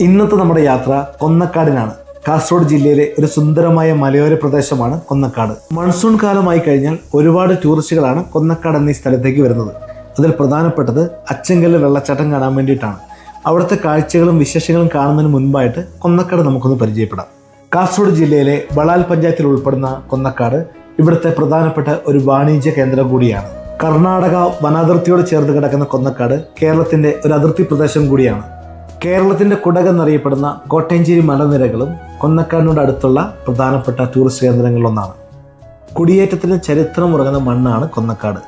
ഇന്നത്തെ നമ്മുടെ യാത്ര കൊന്നക്കാടിനാണ്. കാസർഗോഡ് ജില്ലയിലെ ഒരു സുന്ദരമായ മലയോര പ്രദേശമാണ് കൊന്നക്കാട്. മൺസൂൺ കാലമായി കഴിഞ്ഞാൽ ഒരുപാട് ടൂറിസ്റ്റുകളാണ് കൊന്നക്കാട് എന്നീ സ്ഥലത്തേക്ക് വരുന്നത്. അതിൽ പ്രധാനപ്പെട്ടത് അച്ചങ്കല്ല് വെള്ളച്ചാട്ടം കാണാൻ വേണ്ടിയിട്ടാണ്. അവിടുത്തെ കാഴ്ചകളും വിശേഷങ്ങളും കാണുന്നതിന് മുൻപായിട്ട് കൊന്നക്കാട് നമുക്കൊന്ന് പരിചയപ്പെടാം. കാസർഗോഡ് ജില്ലയിലെ ബളാൽ പഞ്ചായത്തിൽ ഉൾപ്പെടുന്ന കൊന്നക്കാട് ഇവിടുത്തെ പ്രധാനപ്പെട്ട ഒരു വാണിജ്യ കേന്ദ്രം കൂടിയാണ്. കർണാടക വനാതിർത്തിയോട് ചേർന്ന് കിടക്കുന്ന കൊന്നക്കാട് കേരളത്തിന്റെ ഒരു അതിർത്തി പ്രദേശം കൂടിയാണ്. കേരളത്തിന്റെ കുടകെന്നറിയപ്പെടുന്ന കോട്ടയഞ്ചേരി മലനിരകളും കൊന്നക്കാടിനോട് അടുത്തുള്ള പ്രധാനപ്പെട്ട ടൂറിസ്റ്റ് കേന്ദ്രങ്ങളിലൊന്നാണ്. കുടിയേറ്റത്തിന് ചരിത്രം ഉറങ്ങുന്ന മണ്ണാണ് കൊന്നക്കാട്.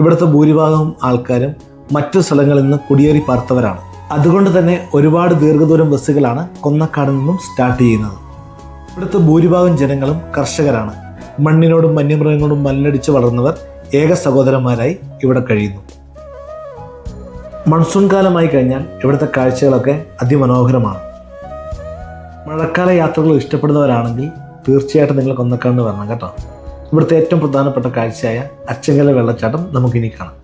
ഇവിടുത്തെ ഭൂരിഭാഗം ആൾക്കാരും മറ്റു സ്ഥലങ്ങളിൽ നിന്ന് കുടിയേറി പാർത്തവരാണ്. അതുകൊണ്ട് തന്നെ ഒരുപാട് ദീർഘദൂരം ബസ്സുകളാണ് കൊന്നക്കാടിൽ നിന്നും സ്റ്റാർട്ട് ചെയ്യുന്നത്. ഇവിടുത്തെ ഭൂരിഭാഗം ജനങ്ങളും കർഷകരാണ്. മണ്ണിനോടും വന്യമൃഗങ്ങളോടും മല്ലടിച്ച് വളർന്നവർ ഏക സഹോദരന്മാരായി ഇവിടെ കഴിയുന്നു. മൺസൂൺ കാലമായി കഴിഞ്ഞാൽ ഇവിടുത്തെ കാഴ്ചകളൊക്കെ അതിമനോഹരമാണ്. മഴക്കാല യാത്രകൾ ഇഷ്ടപ്പെടുന്നവരാണെങ്കിൽ തീർച്ചയായിട്ടും നിങ്ങൾ കൊന്നക്കാണ്ട് വരണം കേട്ടോ. ഇവിടുത്തെ ഏറ്റവും പ്രധാനപ്പെട്ട കാഴ്ചയായ അച്ചങ്കല വെള്ളച്ചാട്ടം നമുക്കിനി കാണാം.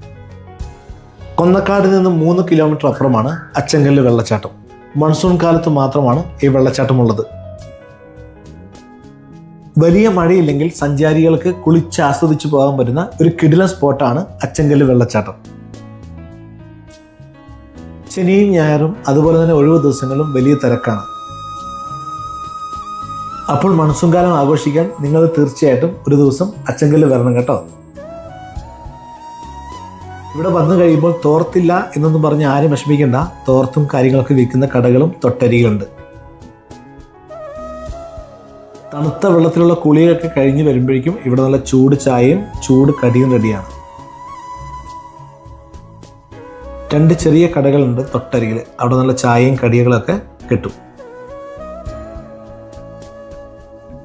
കൊന്നക്കാടിൽ നിന്ന് മൂന്ന് കിലോമീറ്റർ അപ്പുറമാണ് അച്ചങ്കൽ വെള്ളച്ചാട്ടം. മൺസൂൺ കാലത്ത് മാത്രമാണ് ഈ വെള്ളച്ചാട്ടമുള്ളത് വലിയ മഴയില്ലെങ്കിൽ സഞ്ചാരികൾക്ക് കുളിച്ച് ആസ്വദിച്ചു പോകാൻ പറ്റുന്ന ഒരു കിടിലൻ സ്പോട്ടാണ് അച്ചങ്കൽ വെള്ളച്ചാട്ടം. ശനിയും ഞായറും അതുപോലെ തന്നെ ഒഴിവ് ദിവസങ്ങളും വലിയ തിരക്കാണ്. അപ്പോൾ മൺസൂൺ കാലം ആഘോഷിക്കാൻ നിങ്ങൾ തീർച്ചയായിട്ടും ഒരു ദിവസം അച്ചങ്കൽ വരണം കേട്ടോ. ഇവിടെ വന്നു കഴിയുമ്പോൾ തോർത്തില്ല എന്നൊന്നും പറഞ്ഞ് ആരും വിഷമിക്കേണ്ട. തോർത്തും കാര്യങ്ങളൊക്കെ വിൽക്കുന്ന കടകളും തൊട്ടരികളുണ്ട്. തണുത്ത വെള്ളത്തിലുള്ള കുളിയൊക്കെ കഴിഞ്ഞ് വരുമ്പോഴേക്കും ഇവിടെ നല്ല ചൂട് ചായയും ചൂട് കടിയും റെഡിയാണ്. രണ്ട് ചെറിയ കടകളുണ്ട് തൊട്ടരികിൽ. അവിടെ നല്ല ചായയും കടികളൊക്കെ കിട്ടും.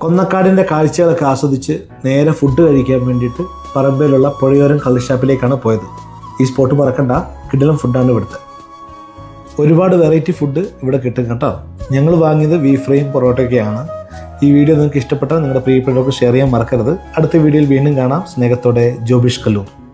കൊന്നക്കാടിന്റെ കാഴ്ചകളൊക്കെ ആസ്വദിച്ച് നേരെ ഫുഡ് കഴിക്കാൻ വേണ്ടിയിട്ട് പറമ്പയിലുള്ള പുഴയോരം കള്ളിഷാപ്പിലേക്കാണ് പോയത്. ഈ സ്പോട്ട് മറക്കണ്ട. കിടിലം ഫുഡാണ് ഇവിടുത്തെ. ഒരുപാട് വെറൈറ്റി ഫുഡ് ഇവിടെ കിട്ടും കേട്ടോ. ഞങ്ങൾ വാങ്ങിയത് ബീഫ് ഫ്രൈയും പൊറോട്ടയൊക്കെയാണ്. ഈ വീഡിയോ നിങ്ങൾക്ക് ഇഷ്ടപ്പെട്ടാൽ നിങ്ങളുടെ പ്രിയപ്പെട്ടവർക്ക് ഷെയർ ചെയ്യാൻ മറക്കരുത്. അടുത്ത വീഡിയോയിൽ വീണ്ടും കാണാം. സ്നേഹത്തോടെ ജോബിഷ് കല്ലൂർ.